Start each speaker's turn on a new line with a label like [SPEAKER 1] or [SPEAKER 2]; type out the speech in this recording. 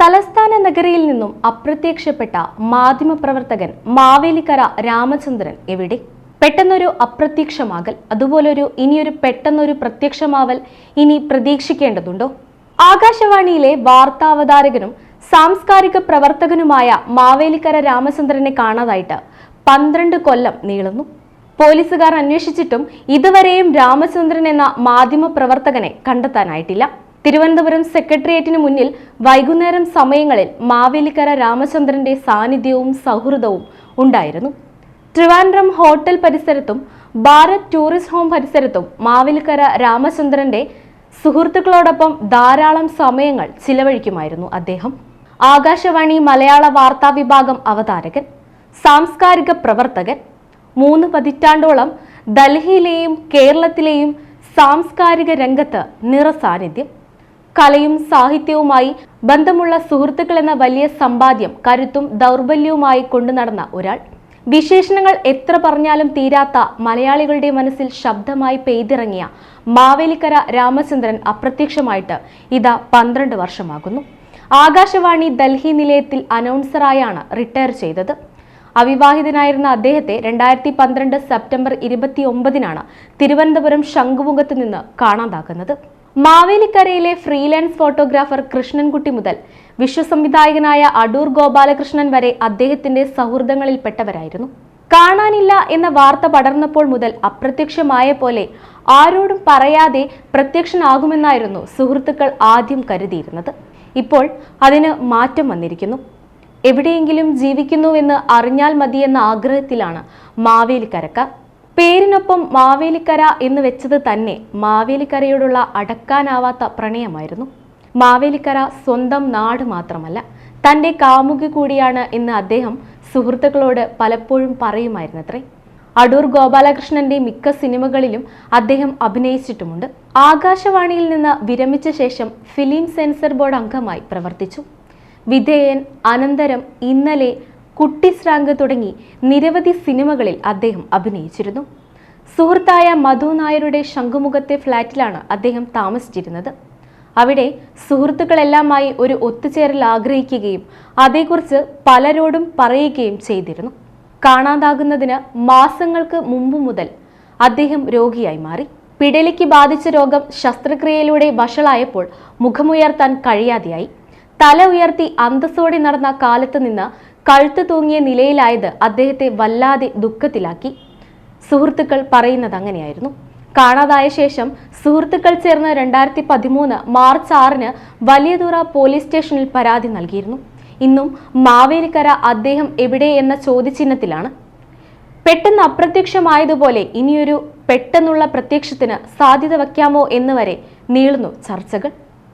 [SPEAKER 1] തലസ്ഥാന നഗരിയിൽ നിന്നും അപ്രത്യക്ഷപ്പെട്ട മാധ്യമപ്രവർത്തകൻ മാവേലിക്കര രാമചന്ദ്രൻ എവിടെ? പെട്ടെന്നൊരു അപ്രത്യക്ഷമാകൽ അതുപോലൊരു ഇനിയൊരു പെട്ടെന്നൊരു പ്രത്യക്ഷമാവൽ ഇനി പ്രതീക്ഷിക്കേണ്ടതുണ്ടോ? ആകാശവാണിയിലെ വാർത്താവതാരകനും സാംസ്കാരിക പ്രവർത്തകനുമായ മാവേലിക്കര രാമചന്ദ്രനെ കാണാതായിട്ട് പന്ത്രണ്ട് കൊല്ലം നീളുന്നു. പോലീസുകാർ അന്വേഷിച്ചിട്ടും ഇതുവരെയും രാമചന്ദ്രൻ എന്ന മാധ്യമ പ്രവർത്തകനെ കണ്ടെത്താനായിട്ടില്ല. തിരുവനന്തപുരം സെക്രട്ടേറിയറ്റിന് മുന്നിൽ വൈകുന്നേരം സമയങ്ങളിൽ മാവേലിക്കര രാമചന്ദ്രന്റെ സാന്നിധ്യവും സൗഹൃദവും ഉണ്ടായിരുന്നു. ട്രിവാൻഡ്രം ഹോട്ടൽ പരിസരത്തും ഭാരത് ടൂറിസ്റ്റ് ഹോം പരിസരത്തും മാവേലിക്കര രാമചന്ദ്രന്റെ സുഹൃത്തുക്കളോടൊപ്പം ധാരാളം സമയങ്ങൾ ചിലവഴിക്കുമായിരുന്നു അദ്ദേഹം. ആകാശവാണി മലയാള വാർത്താ വിഭാഗം അവതാരകൻ സാംസ്കാരിക പ്രവർത്തകൻ മൂന്ന് പതിറ്റാണ്ടോളം ഡൽഹിയിലെയും കേരളത്തിലെയും സാംസ്കാരിക രംഗത്ത് നിറസാന്നിധ്യം. കലയും സാഹിത്യവുമായി ബന്ധമുള്ള സുഹൃത്തുക്കൾ എന്ന വലിയ സമ്പാദ്യം കരുത്തും ദൗർബല്യവുമായി കൊണ്ടു നടന്ന ഒരാൾ. വിശേഷണങ്ങൾ എത്ര പറഞ്ഞാലും തീരാത്ത മലയാളികളുടെ മനസ്സിൽ ശബ്ദമായി പെയ്തിറങ്ങിയ മാവേലിക്കര രാമചന്ദ്രൻ അപ്രത്യക്ഷമായിട്ട് ഇതാ പന്ത്രണ്ട് വർഷമാകുന്നു. ആകാശവാണി ഡൽഹി നിലയത്തിൽ അനൗൺസറായാണ് റിട്ടയർ ചെയ്തത്. അവിവാഹിതനായിരുന്ന അദ്ദേഹത്തെ രണ്ടായിരത്തി പന്ത്രണ്ട് സെപ്റ്റംബർ ഇരുപത്തി ഒമ്പതിനാണ് തിരുവനന്തപുരം ശംഖുമുഖത്ത് നിന്ന് കാണാതാകുന്നത് മാവേലിക്കരയിലെ ഫ്രീലാൻസ് ഫോട്ടോഗ്രാഫർ കൃഷ്ണൻകുട്ടി മുതൽ വിശ്വസംവിധായകനായ അടൂർ ഗോപാലകൃഷ്ണൻ വരെ അദ്ദേഹത്തിന്റെ സൗഹൃദങ്ങളിൽപ്പെട്ടവരായിരുന്നു. കാണാനില്ല എന്ന വാർത്ത പടർന്നപ്പോൾ മുതൽ അപ്രത്യക്ഷമായ പോലെ ആരോടും പറയാതെ പ്രത്യക്ഷനാകുമെന്നായിരുന്നു സുഹൃത്തുക്കൾ ആദ്യം കരുതിയിരുന്നത്. ഇപ്പോൾ അതിന് മാറ്റം വന്നിരിക്കുന്നു. എവിടെയെങ്കിലും ജീവിക്കുന്നുവെന്ന് അറിഞ്ഞാൽ മതിയെന്ന ആഗ്രഹത്തിലാണ് മാവേലിക്കരക്ക പേരിനൊപ്പം മാവേലിക്കര എന്ന് വെച്ചത് തന്നെ മാവേലിക്കരയോടുള്ള അടക്കാനാവാത്ത പ്രണയമായിരുന്നു. മാവേലിക്കര സ്വന്തം നാട് മാത്രമല്ല തന്റെ കാമുകി കൂടിയാണ് എന്ന് അദ്ദേഹം സുഹൃത്തുക്കളോട് പലപ്പോഴും പറയുമായിരുന്നത്രേ. അടൂർ ഗോപാലകൃഷ്ണന്റെ മിക്ക സിനിമകളിലും അദ്ദേഹം അഭിനയിച്ചിട്ടുമുണ്ട്. ആകാശവാണിയിൽ നിന്ന് വിരമിച്ച ശേഷം ഫിലിം സെൻസർ ബോർഡ് അംഗമായി പ്രവർത്തിച്ചു. വിധേയൻ അനന്തരം ഇന്നലെ കുട്ടിശ്രാങ്ക് തുടങ്ങി നിരവധി സിനിമകളിൽ അദ്ദേഹം അഭിനയിച്ചിരുന്നു. സുഹൃത്തായ മധു നായരുടെ ശംഖുമുഖത്തെ ഫ്ളാറ്റിലാണ് അദ്ദേഹം താമസിച്ചിരുന്നത്. അവിടെ സുഹൃത്തുക്കളെല്ലാമായി ഒരു ഒത്തുചേരൽ ആഗ്രഹിക്കുകയും അതേക്കുറിച്ച് പലരോടും പറയുകയും ചെയ്തിരുന്നു. കാണാതാകുന്നതിന് മാസങ്ങൾക്ക് മുമ്പ് മുതൽ അദ്ദേഹം രോഗിയായി മാറി. പിടലിക്ക് ബാധിച്ച രോഗം ശസ്ത്രക്രിയയിലൂടെ വഷളായപ്പോൾ മുഖമുയർത്താൻ കഴിയാതെയായി. തല ഉയർത്തി അന്തസ്സോടെ നടന്ന കാലത്ത് നിന്ന് കഴുത്ത് തൂങ്ങിയ നിലയിലായത് അദ്ദേഹത്തെ വല്ലാതെ ദുഃഖത്തിലാക്കി. സുഹൃത്തുക്കൾ പറയുന്നത് അങ്ങനെയായിരുന്നു. കാണാതായ ശേഷം സുഹൃത്തുക്കൾ ചേർന്ന് രണ്ടായിരത്തി പതിമൂന്ന് മാർച്ച് ആറിന് വലിയതുറ പോലീസ് സ്റ്റേഷനിൽ പരാതി നൽകിയിരുന്നു. ഇന്നും മാവേലിക്കര അദ്ദേഹം എവിടെ എന്ന ചോദ്യചിഹ്നത്തിലാണ്. പെട്ടെന്ന് അപ്രത്യക്ഷമായതുപോലെ ഇനിയൊരു പെട്ടെന്നുള്ള പ്രത്യക്ഷത്തിന് സാധ്യത വയ്ക്കാമോ എന്ന് വരെ നീളുന്നു ചർച്ചകൾ.